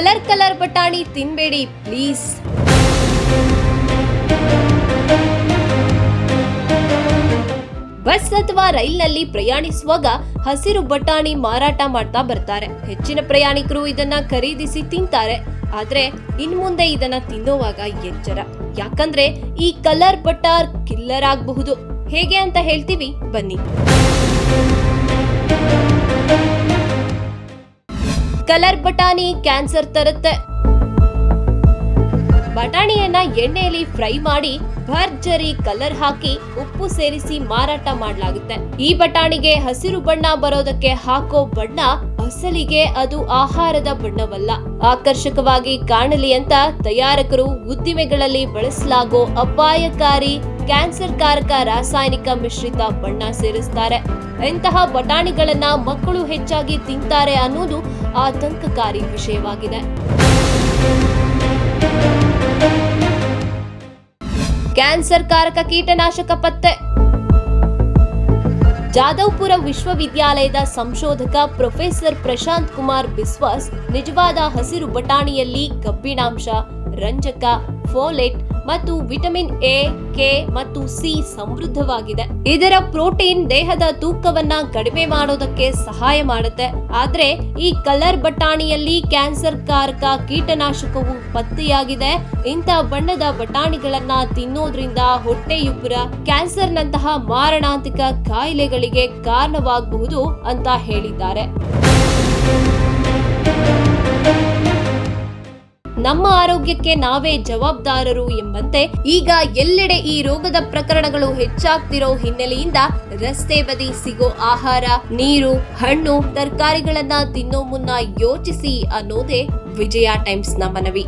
Colour colour ಬಟಾಣಿ ತಿನ್ಬೇಡಿ, please. Bus ಅಥವಾ ರೈಲ್ನಲ್ಲಿ ಪ್ರಯಾಣಿಸುವಾಗ ಹಸಿರು ಬಟಾಣಿ ಮಾರಾಟ ಮಾಡ್ತಾ ಬರ್ತಾರೆ. ಹೆಚ್ಚಿನ ಪ್ರಯಾಣಿಕರು ಇದನ್ನ ಖರೀದಿಸಿ ತಿಂತಾರೆ. ಆದ್ರೆ ಇನ್ ಮುಂದೆ ಇದನ್ನ ತಿನ್ನುವಾಗ ಎಚ್ಚರ. ಯಾಕಂದ್ರೆ ಈ ಕಲರ್ ಬಟಾರ್ ಕಿಲ್ಲರ್ ಆಗಬಹುದು. ಹೇಗೆ ಅಂತ ಹೇಳ್ತೀವಿ? ಬನ್ನಿ. ಕಲರ್ ಬಟಾಣಿ ಕ್ಯಾನ್ಸರ್ ತರುತ್ತೆ. ಬಟಾಣಿಯನ್ನ ಎಣ್ಣೆಯಲ್ಲಿ ಫ್ರೈ ಮಾಡಿ ಭರ್ಜರಿ ಕಲರ್ ಹಾಕಿ ಉಪ್ಪು ಸೇರಿಸಿ ಮಾರಾಟ ಮಾಡಲಾಗುತ್ತೆ. ಈ ಬಟಾಣಿಗೆ ಹಸಿರು ಬಣ್ಣ ಬರೋದಕ್ಕೆ ಹಾಕೋ ಬಣ್ಣ ಅಸಲಿಗೆ ಅದು ಆಹಾರದ ಬಣ್ಣವಲ್ಲ. ಆಕರ್ಷಕವಾಗಿ ಕಾಣಲಿ ಅಂತ ತಯಾರಕರು ಉದ್ದಿಮೆಗಳಲ್ಲಿ ಬಳಸಲಾಗೋ ಅಪಾಯಕಾರಿ ಕ್ಯಾನ್ಸರ್ ಕಾರಕ ರಾಸಾಯನಿಕ ಮಿಶ್ರಿತ ಬಣ್ಣ ಸೇರಿಸ್ತಾರೆ. ಇಂತಹ ಬಟಾಣಿಗಳನ್ನ ಮಕ್ಕಳು ಹೆಚ್ಚಾಗಿ ತಿಂತಾರೆ ಅನ್ನೋದು ಆತಂಕಕಾರಿ ವಿಷಯವಾಗಿದೆ. ಕ್ಯಾನ್ಸರ್ ಕಾರಕ ಕೀಟನಾಶಕ ಪತ್ತೆ. ಜಾದವ್ಪುರ ವಿಶ್ವವಿದ್ಯಾಲಯದ ಸಂಶೋಧಕ ಪ್ರೊಫೆಸರ್ ಪ್ರಶಾಂತ್ ಕುಮಾರ್ ಬಿಸ್ವಾಸ್ ನಿಜವಾದ ಹಸಿರು ಬಟಾಣಿಯಲ್ಲಿ ಕಬ್ಬಿಣಾಂಶ ರಂಜಕ, ಫೋಲೆಟ್ ಮತ್ತು ವಿಟಮಿನ್ ಎ, ಕೆ ಮತ್ತು ಸಿ ಸಮೃದ್ಧವಾಗಿದೆ. ಇದರ ಪ್ರೋಟೀನ್ ದೇಹದ ತೂಕವನ್ನ ಕಡಿಮೆ ಮಾಡೋದಕ್ಕೆ ಸಹಾಯ ಮಾಡುತ್ತೆ. ಆದ್ರೆ ಈ ಕಲರ್ ಬಟಾಣಿಯಲ್ಲಿ ಕ್ಯಾನ್ಸರ್ ಕಾರಕ ಕೀಟನಾಶಕವು ಪತ್ತೆಯಾಗಿದೆ. ಇಂಥ ಬಣ್ಣದ ಬಟಾಣಿಗಳನ್ನ ತಿನ್ನೋದ್ರಿಂದ ಹೊಟ್ಟೆಯುಬ್ಬರ, ಕ್ಯಾನ್ಸರ್ನಂತಹ ಮಾರಣಾಂತಿಕ ಕಾಯಿಲೆಗಳಿಗೆ ಕಾರಣವಾಗಬಹುದು ಅಂತ ಹೇಳಿದ್ದಾರೆ. ನಮ್ಮ ಆರೋಗ್ಯಕ್ಕೆ ನಾವೇ ಜವಾಬ್ದಾರರು ಎಂಬಂತೆ ಈಗ ಎಲ್ಲೆಡೆ ಈ ರೋಗದ ಪ್ರಕರಣಗಳು ಹೆಚ್ಚಾಗ್ತಿರೋ ಹಿನ್ನೆಲೆಯಿಂದ ರಸ್ತೆ ಬದಿ ಸಿಗೋ ಆಹಾರ, ನೀರು, ಹಣ್ಣು, ತರಕಾರಿಗಳನ್ನ ತಿನ್ನೋ ಮುನ್ನ ಯೋಚಿಸಿ ಅನ್ನೋದೇ ವಿಜಯ ಟೈಮ್ಸ್ನ ಮನವಿ.